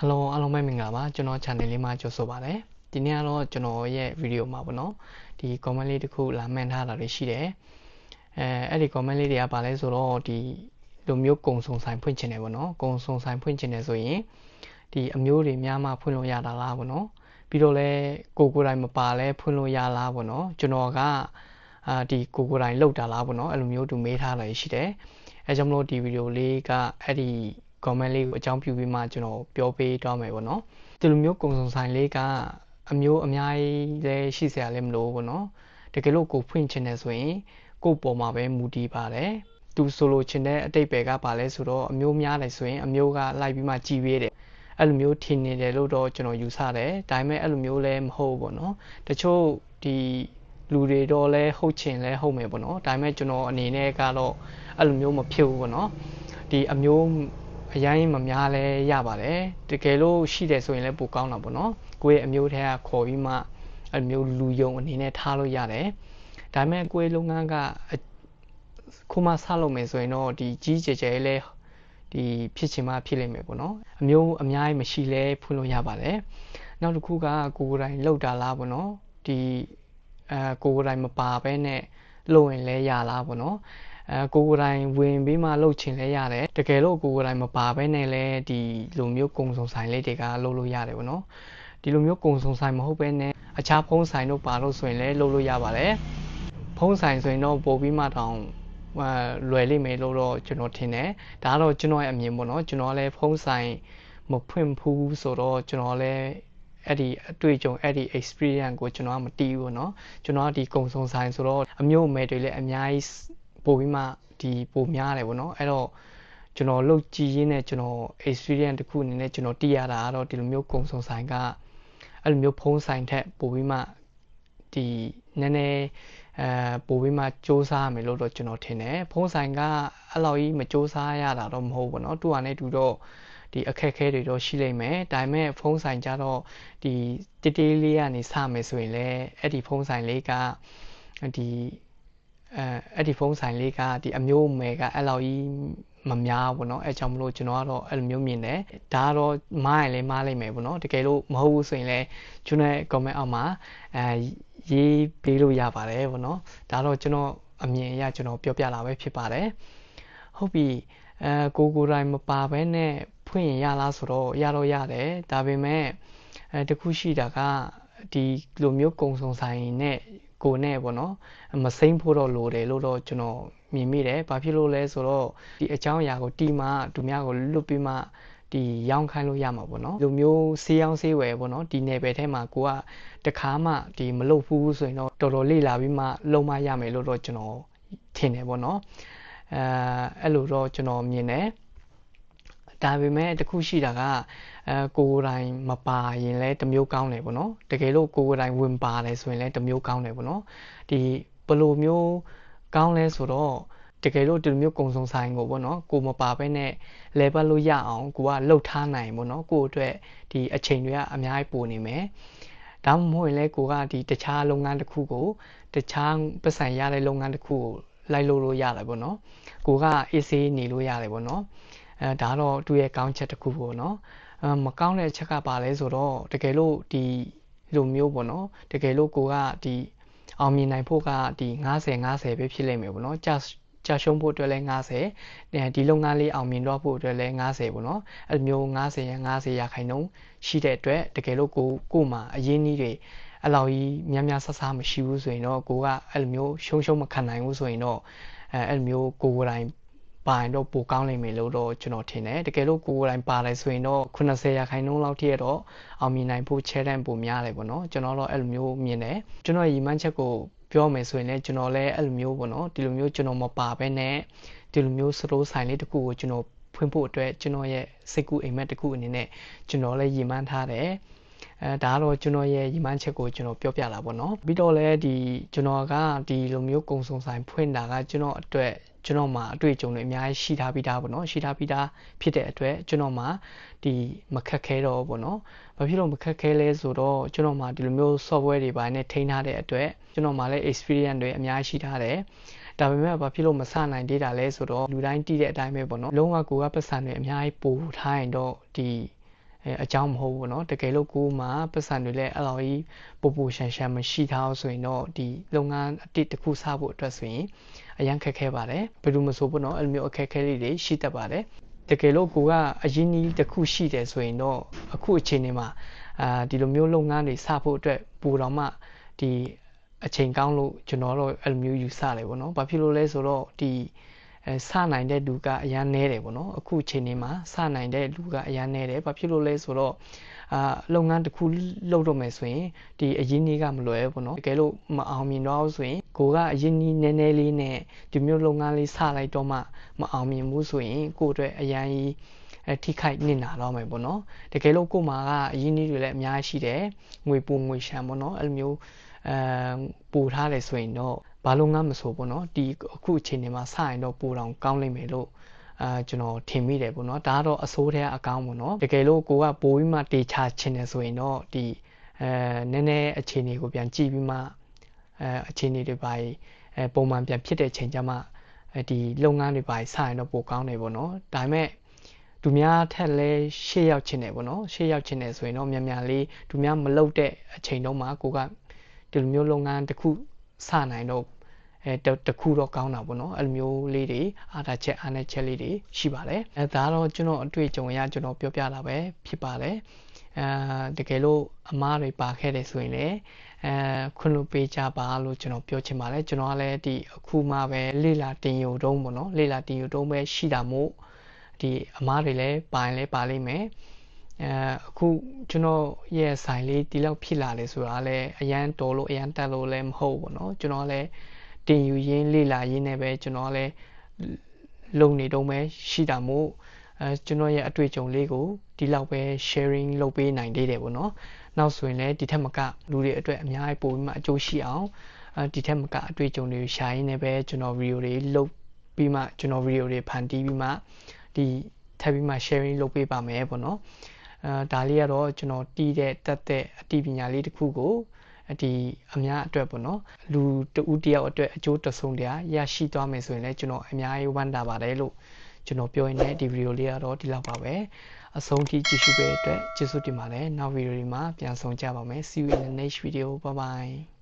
Hello အားလုံးပဲမင်္ဂလာပါကျွန်တော် channel လေးမှာကြိုဆိုပါရစေဒီနေ့ကတော့ကျွန်တော်ရဲ့ video မှာပေါ့နော်ဒီ comment လေးတစ်ခုလာမှန်ထားတာတွေရှိတယ်အဲအဲ့ဒီ comment လေးတွေကပါလဲဆိုတော့ဒီလိုမျိုးကုံစုံဆိုင်ဖွင့်ချင်တယ်ပေါ့နော်ကုံစုံဆိုင်ဖွင့်ချင်တယ်ဆိုရင်ဒီအမျိုးတွေများမှဖွင့်လို့ရတာလားပေါ့နော်ပြီးတော့လဲကိုကိုတိုင်းမပါလဲဖွင့်လို့ရလားပေါ့နော်ကျွန်တော်ကအာဒီကိုကိုတိုင်းလောက်တာလားပေါ့နော်အဲ့လိုမျိုးသူမေးထားတာရှိတယ်အဲကြောင့်မလို့ဒီဗီဒီယိုလေးကအဲ့ဒီ comment လေးကိုအကြောင်းပြုပြီးမှကျွန်တော်ပြောပေးတော့မယ်ပေါ့နော်ဒီလိုမျိုးကုံစုံဆိုင်လေးကအမျိုးအများကြီးလည်းရှိစရာလည်းမလိုဘူးပေါ့နော်တကယ်လို့ကိုဖွင့်ချင်တယ်ဆိုရင်ကိုပေါ်မှာပဲမူတည်ပါတယ်သူဆိုလိုချင်တဲ့အတိတ်ပဲကပါလဲဆိုတော့အမျိုးများတယ်ဆိုရင်အမျိုးကလိုက်ပြီးမှကြည်ပေးတယ်အဲ့လိုမျိုးထင်နေတယ်လို့တော့ကျွန်တော်ယူဆတယ်ဒါပေမဲ့အဲ့လိုမျိုးလည်းမဟုတ်ဘူးပေါ့နော်တချို့ဒီလူတွေတော့လဲဟုတ်ချင်လဲဟုတ်မယ်ပေါ့နော်ဒါပေမဲ့ကျွန်တော်အနေနဲ့ကတော့အဲ့လိုမျိုးမဖြစ်ဘူးပေါ့နော်ဒီအမျိုး အရင်မများလဲရပါတယ်တကယ်လို့ရှိတယ်ဆိုရင်လည်းပိုကောင်းတာပေါ့နော်ကိုယ့်ရဲ့အမျိုးထဲကခေါ်ပြီးမှအမျိုးလူယုံအနေနဲ့ထားလို့ရတယ်ဒါပေမဲ့ကိုယ့်ရဲ့လုပ်ငန်းကခုမှဆလုပ်မယ်ဆိုရင်တော့ဒီကြီးကျယ်ကျယ်လဲဒီဖြစ်ချင်မှဖြစ်လိမ့်မယ်ပေါ့နော်အမျိုးအများကြီးမရှိလဲဖွင့်လို့ရပါတယ်နောက်တစ်ခုကကိုယ်တိုင်လောက်တာလားပေါ့နော်ဒီအဲကိုယ်တိုင်မပါဘဲနဲ့လုပ်ရင်လဲရလားပေါ့နော် အဲကိုကိုယ်တိုင်ဝင်ပြီးမှလှုပ်ချင်လဲရတယ်တကယ်လို့ကိုကိုယ်တိုင်မပါဘဲနဲ့လဲဒီလိုမျိုးကုံစုံဆိုင်လေးတွေကလှုပ်လို့ရတယ်ပေါ့နော်ဒီလိုမျိုးကုံစုံဆိုင်မဟုတ်ဘဲနဲ့အခြားဖုံးဆိုင်တို့ပါလို့ဆိုရင်လဲလှုပ်လို့ရပါတယ်ဖုံးဆိုင်ဆိုရင်တော့ပို့ပြီးမှတောင်အဲလွယ်လိမ့်မယ်လို့တော့ကျွန်တော်ထင်တယ်ဒါကတော့ကျွန်တော်ရဲ့အမြင်ပေါ့နော်ကျွန်တော်လည်းဖုံးဆိုင်မဖွင့်ဘူးဆိုတော့ကျွန်တော်လည်းအဲ့ဒီအတွေ့အကြုံအဲ့ဒီ experience ကိုကျွန်တော်ကမတီးဘူးเนาะကျွန်တော်ကဒီကုံစုံဆိုင်ဆိုတော့အမျိုးအမဲတွေလည်းအများကြီး ပို့ပြီးမှဒီပိုများတယ်ပေါ့နော်အဲ့တော့ကျွန်တော်လှုပ်ကြည့်ရင်းနဲ့ကျွန်တော် experience တစ်ခုအနေနဲ့ကျွန်တော်တည်ရတာကတော့ဒီလိုမျိုးကုံစုံဆိုင်ကအဲ့လိုမျိုးဖုံးဆိုင်ထက်ပိုပြီးမှဒီနည်းနည်းအဲပိုပြီးမှစ조사ရမယ်လို့တော့ကျွန်တော်ထင်တယ်ဖုံးဆိုင်ကအဲ့လောက်ကြီးမစ조사ရတာတော့မဟုတ်ဘူးเนาะသူကလည်းတူတော့ဒီအခက်ခဲတွေတော့ရှိလိမ့်မယ်ဒါပေမဲ့ဖုံးဆိုင်ကြတော့ဒီတတေးလေးကနေစမယ်ဆိုရင်လည်းအဲ့ဒီဖုံးဆိုင်လေးကဒီ အဲအဲ့ဒီဖုန်းဆိုင်လေးကဒီအမျိုးအမယ်ကအဲ့လောက်ကြီးမများဘူးเนาะအဲကြောင့်မလို့ကျွန်တော်ကတော့အဲ့လိုမျိုးမြင်တယ်ဒါကတော့မားရင်လည်းမားလိုက်မယ်ပေါ့เนาะတကယ်လို့မဟုတ်ဘူးဆိုရင်လည်းကျွန်တော် comment အောက်မှာအဲရေးပေးလို့ရပါတယ်ပေါ့เนาะဒါတော့ကျွန်တော်အမြင်အရကျွန်တော်ပြောပြလာပဲဖြစ်ပါတယ်ဟုတ်ပြီအဲကိုကိုတိုင်းမပါဘဲနဲ့ဖွင့်ရင်ရလားဆိုတော့ရတော့ရတယ်ဒါပေမဲ့အဲတခုရှိတာကဒီလိုမျိုးကုံစုံဆိုင်နဲ့ ကိုနဲ့ပေါ့နော်မစိမ့်ဖို့တော့လိုတယ်လို့တော့ကျွန်တော်မြင်မိတယ်။ဘာဖြစ်လို့လဲဆိုတော့ဒီအကြောင်းအရာကိုတီမှသူများကိုလွတ်ပြီးမှဒီရောင်းခိုင်းလို့ရမှာပေါ့နော်လူမျိုးဆေးရောင်းဆေးဝယ်ပေါ့နော်ဒီနယ်ပယ်ထဲမှာကိုကတခါမှဒီမလုပ်ဘူးဆိုရင်တော့တော်တော်လေးလာပြီးမှလုံမရမယ်လို့တော့ကျွန်တော်ထင်တယ်ပေါ့နော်အဲအဲ့လိုတော့ကျွန်တော်မြင်တယ် ဒါပေမဲ့တခုရှိတာကအဲကိုကိုတိုင်မပါရင်လည်းတမျိုးကောင်းတယ်ပေါ့နော်တကယ်လို့ကိုကိုတိုင်ဝင်ပါတယ်ဆိုရင်လည်းတမျိုးကောင်းတယ်ပေါ့နော်ဒီဘလိုမျိုးကောင်းလဲဆိုတော့တကယ်လို့ဒီလိုမျိုးကုံစုံဆိုင်ကိုပေါ့နော်ကိုမပါဘဲနဲ့လဲပတ်လို့ရအောင်ကိုကလှုပ်ထားနိုင်ပေါ့နော်ကိုအတွက်ဒီအချိန်တွေကအများကြီးပိုနေမယ်ဒါမှမဟုတ်ရင်လည်းကိုကဒီတခြားလုပ်ငန်းတစ်ခုကိုတခြားပတ်စံရတဲ့လုပ်ငန်းတစ်ခုကိုလိုက်လို့လို့ရတယ်ပေါ့နော်ကိုကအေးဆေးနေလို့ရတယ်ပေါ့နော် အဲဒါတော့သူ့ရဲ့ကောင်းချက်တစ်ခုပေါ့နော်မကောင်းတဲ့အချက်ကပါလဲဆိုတော့တကယ်လို့ဒီလိုမျိုးပေါ့နော်တကယ်လို့ကိုကဒီအောင်မြင်နိုင်ဖို့ကဒီ90 90ပဲဖြစ်လိမ့်မယ်ပေါ့နော်ကြာကြာရှုံးဖို့အတွက်လဲ90ဒီလုပ်ငန်းလေးအောင်မြင်တော့ဖို့အတွက်လဲ90ပေါ့နော်အဲ့လိုမျိုး90ရ90ရာခိုင်နှုန်းရှိတဲ့အတွက်တကယ်လို့ကိုကိုမှအရင်းကြီးတွေအဲ့လောက်ကြီးများများဆဆမရှိဘူးဆိုရင်တော့ကိုကအဲ့လိုမျိုးရှုံးရှုံးမခံနိုင်ဘူးဆိုရင်တော့အဲအဲ့လိုမျိုးကိုကိုယ်တိုင် ပါရင်တော့ပိုကောင်းလိမ့်မယ်လို့တော့ကျွန်တော်ထင်တယ်တကယ်လို့ကိုယ်ကိုယ်တိုင်ပါတယ်ဆိုရင်တော့80ရာခိုင်နှုန်းလောက်ထိတော့အောင်မြင်နိုင်ဖို့ challenge ပိုများတယ်ပေါ့နော်ကျွန်တော်တော့အဲ့လိုမျိုးမြင်တယ်ကျွန်တော်ရည်မှန်းချက်ကိုပြောမယ်ဆိုရင်လည်းကျွန်တော်လည်းအဲ့လိုမျိုးပေါ့နော်ဒီလိုမျိုးကျွန်တော်မပါဘဲနဲ့ဒီလိုမျိုးစတိုးဆိုင်လေးတစ်ခုကိုကျွန်တော်ဖွင့်ဖို့အတွက်ကျွန်တော်ရဲ့စိတ်ကူးအိမ်မက်တစ်ခုအနေနဲ့ကျွန်တော်လည်းရည်မှန်းထားတယ် အဲဒါကတော့ကျွန်တော်ရဲ့ရည်မှန်းချက်ကိုကျွန်တော်ပြောပြလာပါတော့ပြီးတော့လည်းဒီကျွန်တော်ကဒီလိုမျိုးကုံစုံဆိုင်ဖွင့်တာကကျွန်တော်အတွက်ကျွန်တော်မှာအတွေ့အကြုံတွေအများကြီးရှိထားပြီးသားပေါ့နော်ရှိထားပြီးသားဖြစ်တဲ့အတွက်ကျွန်တော်မှာဒီမခက်ခဲတော့ပေါ့နော်ဘာဖြစ်လို့မခက်ခဲလဲဆိုတော့ကျွန်တော်မှာဒီလိုမျိုး software တွေပါနဲ့ထိန်းထားတဲ့အတွက်ကျွန်တော်မှာလည်း experience တွေအများကြီးရှိထားတယ်ဒါပေမဲ့ဘာဖြစ်လို့မဆနိုင်သေးတာလဲဆိုတော့လူတိုင်းတည်တဲ့အတိုင်းပဲပေါ့နော်လုံးဝကိုကပတ်စံတွေအများကြီးပို့ထားရင်တော့ဒီ အဲအကြောင်းမဟုတ်ဘူးเนาะတကယ်လို့ကိုယ်မှာပတ်စံတွေလည်းအဲ့လိုကြီးပူပူရှန်ရှန်မရှိထားဆိုရင်တော့ဒီလုပ်ငန်းအတစ်တစ်ခုစဖို့အတွက်ဆိုရင်အရန်ခက်ခဲပါတယ်ဘယ်လိုမဆိုဘူးเนาะအဲ့လိုမျိုးအခက်ခဲလေးတွေရှိတတ်ပါတယ်တကယ်လို့ကိုကအရင်ကြီးတစ်ခုရှိတယ်ဆိုရင်တော့အခုအချိန်လေးမှာအာဒီလိုမျိုးလုပ်ငန်းတွေစဖို့အတွက်ပူတော်မှဒီအချိန်ကောင်းလို့ကျွန်တော်တို့အဲ့လိုမျိုးယူဆတယ်ပေါ့နော်။ဘာဖြစ်လို့လဲဆိုတော့ဒီ အဲစနိုင်တဲ့လူကအရန်နေတယ်ပေါ့နော်။အခုချိန်นี้မှာစနိုင်တဲ့လူကအရန်နေတယ်။ဘာဖြစ်လို့လဲဆိုတော့အာလုပ်ငန်းတစ်ခုလုပ်တော့မယ်ဆိုရင်ဒီအရင်ကြီးကမလွယ်ဘူးပေါ့နော်။တကယ်လို့မအောင်မြင်တော့ဆိုရင်ကိုကအရင်ကြီးနည်းနည်းလေးနဲ့ဒီမျိုးလုပ်ငန်းလေးစလိုက်တော့မှမအောင်မြင်ဘူးဆိုရင်ကိုအတွက်အရန်ကြီးအဲထိခိုက်နစ်နာတော့မယ်ပေါ့နော်တကယ်လို့ကို့မှာကအရင်းနှီးတွေလည်းအများကြီးရှိတယ်ငွေပူငွေရှမ်းပေါ့နော်အဲ့လိုမျိုးအဲပူထားတယ်ဆိုရင်တော့ ဘာလို့ငါမဆိုပေါ့နော်ဒီအခုအချိန်တွေမှာစရင်တော့ပူတောင်ကောင်းလိမ့်မယ်လို့အာကျွန်တော်ထင်မိတယ်ပေါ့နော်ဒါကတော့အစိုးတဲ့အကောင်းပေါ့နော်တကယ်လို့ကိုကပိုးပြီးမှတေချာချင်တယ်ဆိုရင်တော့ဒီအဲနည်းနည်းအခြေအနေကိုပြန်ကြည့်ပြီးမှအဲအခြေအနေတွေပါအဲပုံမှန်ပြန်ဖြစ်တဲ့ချိန်ကျမှဒီလုပ်ငန်းတွေပါစရင်တော့ပိုကောင်းတယ်ပေါ့နော်ဒါပေမဲ့သူများထက်လဲရှေ့ရောက်ချင်တယ်ပေါ့နော်ရှေ့ရောက်ချင်တယ်ဆိုရင်တော့မြန်မြန်လေးသူများမလုပ်တဲ့အချိန်တုန်းမှာကိုကဒီလိုမျိုးလုပ်ငန်းတစ်ခုစနိုင်တော့ အဲတခုတော့ကောင်းတာပေါ့နော်အဲ့လိုမျိုးလေးတွေအားတာချက်အားနဲ့ချက်လေးတွေရှိပါတယ်အဲဒါတော့ကျွန်တော်အတွေ့အကြုံအရကျွန်တော်ပြောပြတာပဲဖြစ်ပါတယ်အဲတကယ်လို့အမားတွေပါခဲ့တယ်ဆိုရင်လည်းအဲခွင့်လွှတ်ပေးကြပါလို့ကျွန်တော်ပြောချင်ပါတယ်ကျွန်တော်ကလည်းဒီအခုမှပဲလေလာတင်ယူတုံးပေါ့နော်လေလာတင်ယူတုံးပဲရှိတာမို့ဒီအမားတွေလည်းပိုင်လဲပါလိမ့်မယ်အဲအခုကျွန်တော်ရဲ့ဆိုင်လေးဒီလောက်ဖြစ်လာလဲဆိုတာလည်းအရန်တော်လို့အရန်တက်လို့လည်းမဟုတ်ဘူးပေါ့နော်ကျွန်တော်လည်း တင်ယူရင်းလေ့လာရင်းနဲ့ပဲကျွန်တော်လည်းလုံနေတော့ပဲရှိတာမို့အဲကျွန်တော်ရဲ့အတွေ့အကြုံလေးကိုဒီလောက်ပဲ sharing လုပ်ပေးနိုင်သေးတယ်ပေါ့နော်နောက်ဆိုရင်လည်းဒီထက်မကလူတွေအတွက်အများကြီးပိုပြီးမှအကျိုးရှိအောင်အဲဒီထက်မကအတွေ့အကြုံတွေရှာရင်းနဲ့ပဲကျွန်တော်ဗီဒီယိုတွေလုပ်ပြီးမှကျွန်တော်ဗီဒီယိုတွေဖန်တီးပြီးမှဒီထပ်ပြီးမှ sharing လုပ်ပေးပါမယ်ပေါ့နော်အဲဒါလေးကတော့ကျွန်တော်တီးတဲ့တက်တဲ့အသိပညာလေးတစ်ခုကို ဒီအများအတွက်ပေါ့နော်လူတဦးတယောက်အတွက်အကျိုးတဆုံးတရားရရှိသွားမယ်ဆိုရင်လည်းကျွန်တော်အများကြီးဝမ်းသာပါတယ်လို့ကျွန်တော်ပြောရင်းနဲ့ဒီဗီဒီယိုလေးကတော့ဒီလောက်ပါပဲအဆုံးထိကြည့်ရှုပေးတဲ့အတွက်ကျေးဇူးတင်ပါတယ်နောက်ဗီဒီယိုဒီမှာပြန်ဆောင်ကြပါမယ် see you in the next video bye bye